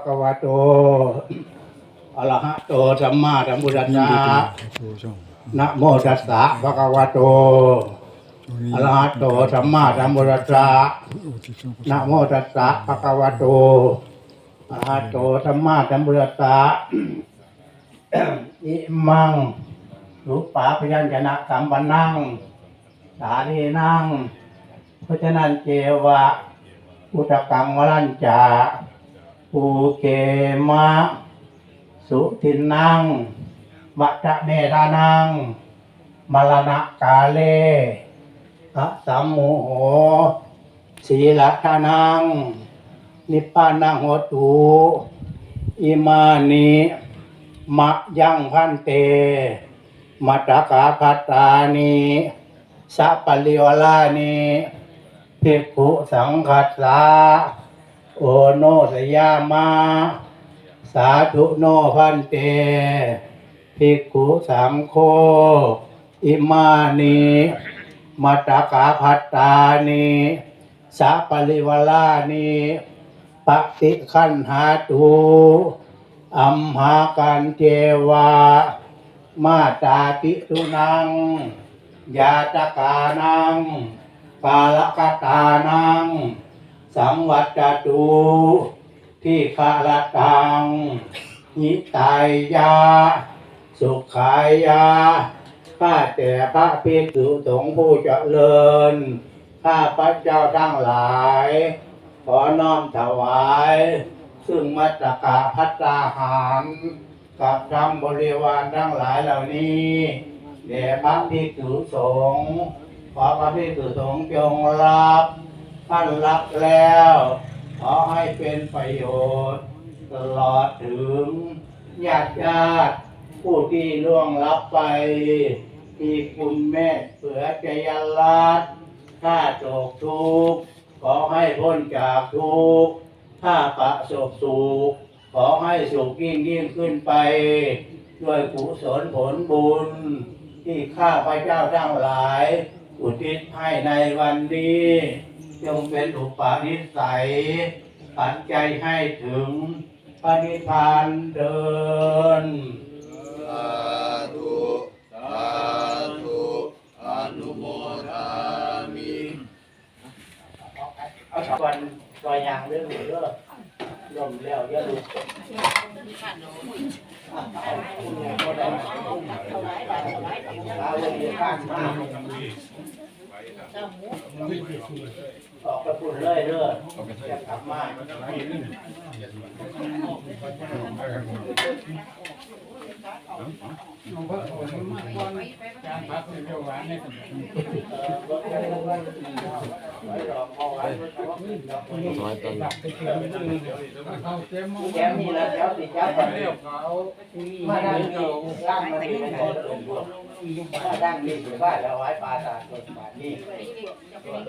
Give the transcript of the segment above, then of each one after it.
ภะคะวะโตอะระหะโตสัมมาสัมพุทธัสสะดูช่องนะโมตัสสะภะคะวะโตอะระหะโตสัมมาสัมพุทธัสสะอุทิศส่วนกุศลนะโมตัสสะภะคะวะโตอะระหะโตสัมมาสัมพุทธัสสะอิมังรูปาพยัญชนะสัมปันนังสาลีนังเพราะฉะนั้นเจวะอุตกังวรัญจา ปูเกมะ สุทินนังวัจเมธานัง มรณะกาเลอะสัมโมโหศีลทานัง นิพพานังโหตุอิมานิมะยังพันเต มัตตกาพัตานิสัปปะริวลานิภิกขุสังคัสสา โอโนสยามาสาธุโนพันเตภิกขุสังโฆอิมานิมัตตกาพัตตานิสัปริวลานิปฏิคันหาตุอัมหากันเจวามาตาปิตุนังยาตกานังกาลกตานัง สังวัตตุที่คาลตังนิตายยา สุขายา ข้าแต่พระภิกษุสงฆ์ผู้เจริญ ข้าพระเจ้าทั้งหลาย ขอน้อมถวาย ซึ่งมัตตกะพัตตาหาร กับธรรมบริวารทั้งหลายเหล่านี้แด่พระภิกษุสงฆ์ขอพระภิกษุสงฆ์จงรับ ท่านรับแล้ว ขอให้เป็นประโยชน์ ตลอดถึงญาติญาติผู้ที่ล่วงลับไป ที่คุณแม่เสือจยรัตถ้าโศกทุกข์ขอให้พ้นจากทุกข์ถ้าประสบสุขขอให้สุขยิ่งยิ่งขึ้นไป ด้วยกุศลผลบุญ ที่ข้าพระเจ้าทั้งหลาย อุทิศให้ในวันนี้ จงเป็นอุปนิสัย ปัจจัยให้ถึงปณิพานเดินสาธุสาธุอนุโมทามิเอาสวันตัวยางเรื่องหรือเรื่องลมแล้วอย่าลุกเราเลยนข้างมาก ออกกระปุ่นเลยเด้อจะกลับมาแกมีแล้วเดี๋ยวติดจับก่อนมาดังนี่ร่างมันเป็นคน มาดังนี่ถือว่าเราไว้ปลาตาตัวปลานี่เขาจ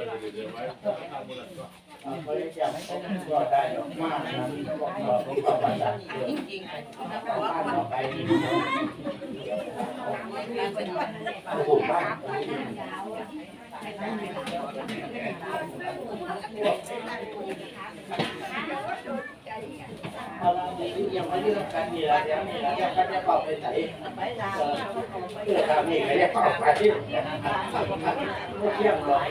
ะไม่ต้องก็ได้หรอกมากนะเขาบอกเราต้องปลาตาเชื่อไปโอ้โหบ้านเอาละ ยังไม่เลือกกันนี่ละเดี๋ยวนี่ละเดี๋ยวก็จะเข้าไปไหนเลือกทำนี่ก็จะเข้าไปไม่เที่ยงหรอก